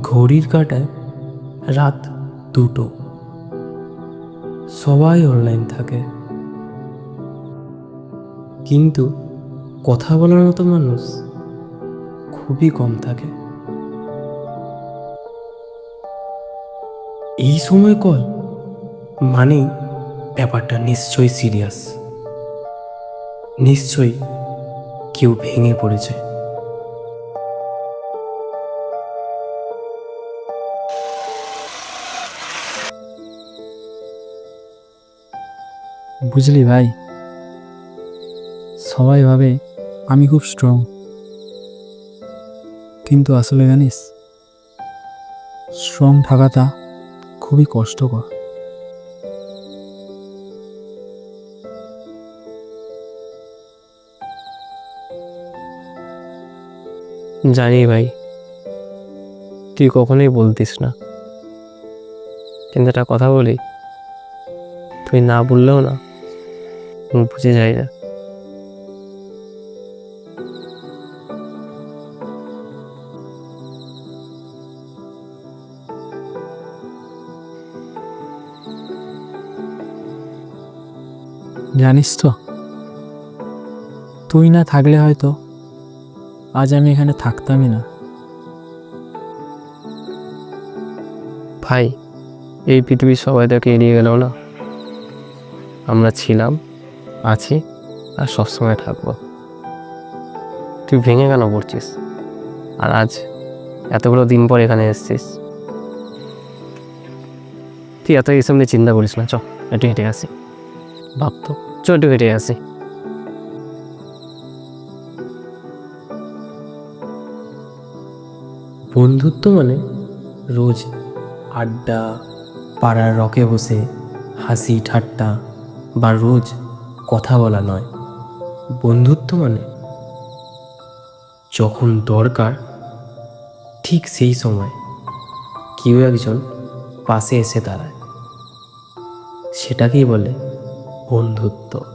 ঘড়ির কাঁটায় রাত দুটো। সবাই অনলাইন থাকে। কিন্তু কথা বলার মতো মানুষ খুবই কম থাকে। এই সময় কল মানেই ব্যাপারটা নিশ্চয়ই সিরিয়াস নিশ্চয়ই কেউ ভেঙে পড়েছে। বুঝলি ভাই? সবাই ভাবে আমি খুব স্ট্রং কিন্তু আসলে জানিস স্ট্রং থাকাটা খুবই কষ্টকর। জানি ভাই, তুই কখনোই বলতিস না। কিন্তু একটা কথা বলি, তুই না বললেও না। বুঝে যাই না জানিস তো তুই না থাকলে হয়তো আজ আমি এখানে থাকতামই না। ভাই এই পৃথিবীর সবাই তাকে এড়িয়ে গেল না। আমরা ছিলাম। আছি আর সবসময় থাকব। তুই ভেঙে কেন পড়ছিস? আর আজ এতগুলো দিন পর এখানে এসছিস। তুই এত এইসব নিয়ে চিন্তা করিস না, চ, একটু হেঁটে আসি। ভাবতো চ, একটু হেঁটে আসি। বন্ধুত্ব মানে রোজ আড্ডা, পাড়ার রকে বসে হাসি, ঠাট্টা বা রোজ কথা বলা নয়। বন্ধুত্ব মানে? যখন দরকার, ঠিক সেই সময় কেউ একজন পাশে এসে দাঁড়ায়। সেটাকেই বলে বন্ধুত্ব।